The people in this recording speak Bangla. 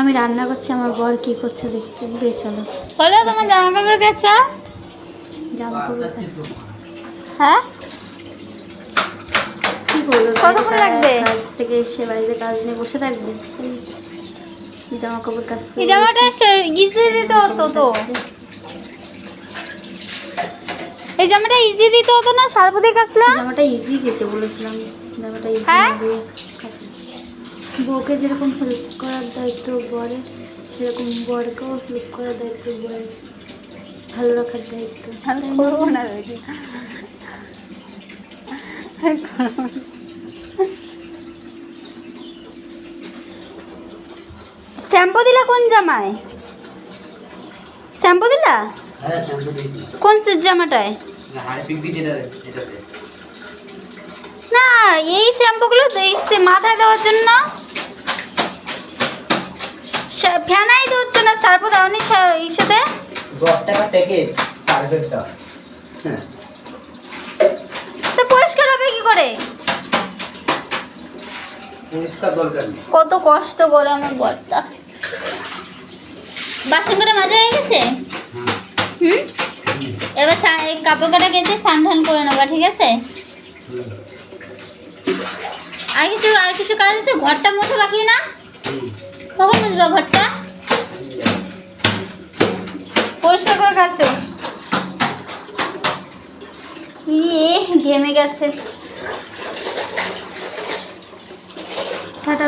আমি রান্না করছি আমার বর কি করছে দেখতে। বে চলো। বলো তোমার জামা কাপড় কেচা। জামা কাপড় কাচ্ছি হ্যাঁ? কি করব কতক্ষণ লাগবে? কাজ থেকে এসে বাড়িতে কাজ নিয়ে বসে থাকবে। জামা কাপড় কাচতে এই জামাটা ইজি দিতে হতো তো। এই জামাটা ইজি দিতে হতো না? সার্বদিক কাচলা জামাটা ইজি দিতে বলেছিলাম। জামাটা ইজি হ্যাঁ? বউকে যেরকম হেল্প করার দায়িত্ব বরে সেরকম বরকেও হেল্প করার দায়িত্ব বরে ভালো রাখার দায়িত্ব। করব না। শ্যাম্পু দিলা কোন জামায়? শ্যাম্পু দিলা? হ্যাঁ কোন সে- জামাটায়? না এই শ্যাম্পুগুলো এই সে- মাথায় দেওয়ার জন্য দাওনি দশ টাকা হ্যাঁ। তো পরিষ্কার হবে কি করে? পরিষ্কার দরকার নেই। কত কষ্ট করে আমার বরটা। বাসন করে মাজা হয়ে গেছে? হুম? এবার এই কাপড় কাটা গেছে স্নান করে নেবা ঠিক আছে? আর কিছু আর কিছু কাজ আছে? ঘরটা মুছে বাকি না। কখন মুছবা ঘরটা? পরিষ্কার করে খাচ্ছ? ইয়ে ঘেমে গেছে। টাটা